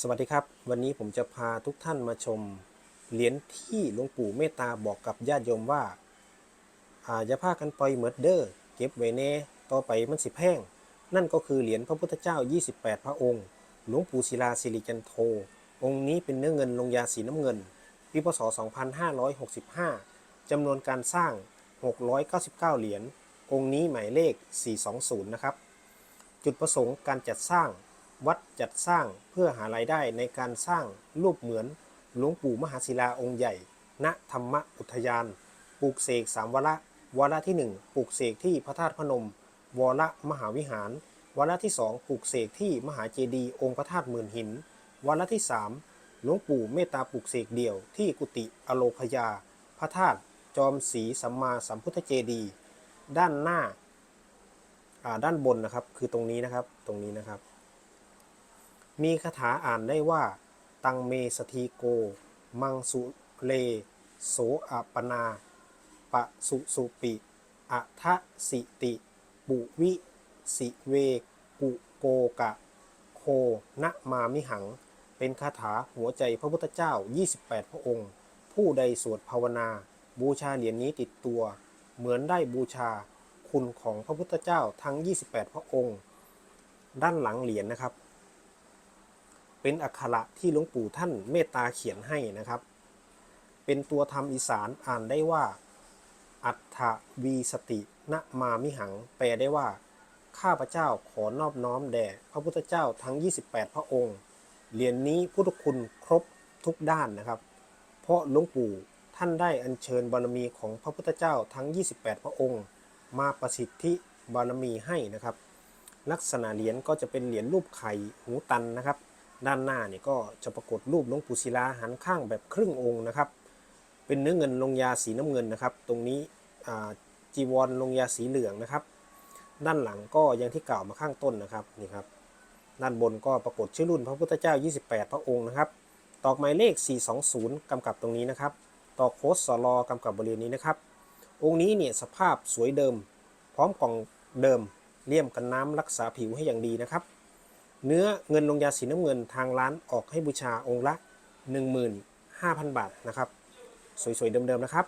สวัสดีครับ วันนี้ผมจะพาทุกท่านมาชม เหรียญที่หลวงปู่เมตตาบอกกับญาติโยมว่าอาอย่าพากันปล่อยเมิดเด้อเก็บไว้แน่ต่อไปมันสิแพงนั่นก็คือเหรียญพระพุทธเจ้า 28 พระองค์ หลวงปู่ศิลาสิริจันโท องค์นี้เป็นเนื้อเงินลงยาสีน้ำเงิน ปีพศ 2565จำนวนการสร้าง 699 เหรียญองค์นี้หมายเลข 420 นะครับ จุดประสงค์การจัดสร้าง วัดจัดสร้างเพื่อหารายได้ในการสร้างรูปเหมือนหลวงปู่มหาศิลาองค์ใหญ่ ณธรรมอุทยาน ปลูกเสกสามวาระวาระที่หนึ่งปลูกเสกที่พระธาตุพนม วรมหาวิหาร วาระที่สองปลูกเสกที่มหาเจดีย์องค์พระธาตุหมื่นหิน วาระที่สามหลวงปู่เมตตาปลูกเสกเดี่ยวที่กุฏิอโลพยา พระธาตุจอมศรีสัมมาสัมพุทธเจดีย์ด้านหน้าอ่าด้านบนนะครับคือตรงนี้นะครับตรงนี้นะครับ มีคาถาอ่านได้ว่า ตังเมสทีโก มังสุเล โสอปนา ปะสุสุปิอะทะสิติ ปุวิ สิเวกุโกกะ โคนะมามิหัง เป็นคาถาหัวใจพระพุทธเจ้า 28 พระองค์ ผู้ใดสวดภาวนา บูชาเหรียญนี้ติดตัว เหมือนได้บูชาคุณของพระพุทธเจ้าทั้ง 28 พระองค์ ด้านหลังเหรียญนะครับ เป็นอักขระที่หลวงปู่ท่านเมตตาเขียนให้นะครับ เป็นตัวธรรมอีสานอ่านได้ว่า อัฏฐวีสติณมามิหัง แปลได้ว่า ข้าพเจ้าขอนอบน้อมแด่พระพุทธเจ้าทั้ง 28 พระองค์ เหรียญนนี้พุทธคุณครบทุกด้านนะครับ เพราะหลวงปู่ท่านได้อัญเชิญบารมีของพระพุทธเจ้าทั้ง 28 พระองค์ มาประสิทธิบารมีให้นะครับ ลักษณะเหรียญก็จะเป็นเหรียญรูปไข่หูตันนะครับ ด้านหน้าเนี่ยก็จะปรากฏรูปหลวงปู่ศิลาหันข้างแบบครึ่งองค์นะครับ เป็นเนื้อเงินลงยาสีน้ำเงินนะครับ ตรงนี้จีวรลงยาสีเหลืองนะครับ ด้านหลังก็ยังที่กล่าวมาข้างต้นนะครับนี่ครับด้านบนก็ปรากฏชื่อรุ่นพระพุทธเจ้า 28 พระองค์นะครับ ตอกหมายเลข 420 กำกับตรงนี้นะครับ ตอกโค้ดสลอกำกับบริเวณนี้นะครับ องค์นี้เนี่ยสภาพสวยเดิม พร้อมกล่องเดิมเลี่ยมกันน้ำรักษาผิวให้อย่างดีนะครับ เนื้อเงินลงยาสีน้ำเงินทางร้านออกให้บูชาองค์ละ 15,000 บาทนะครับ สวยๆเดิมๆนะครับ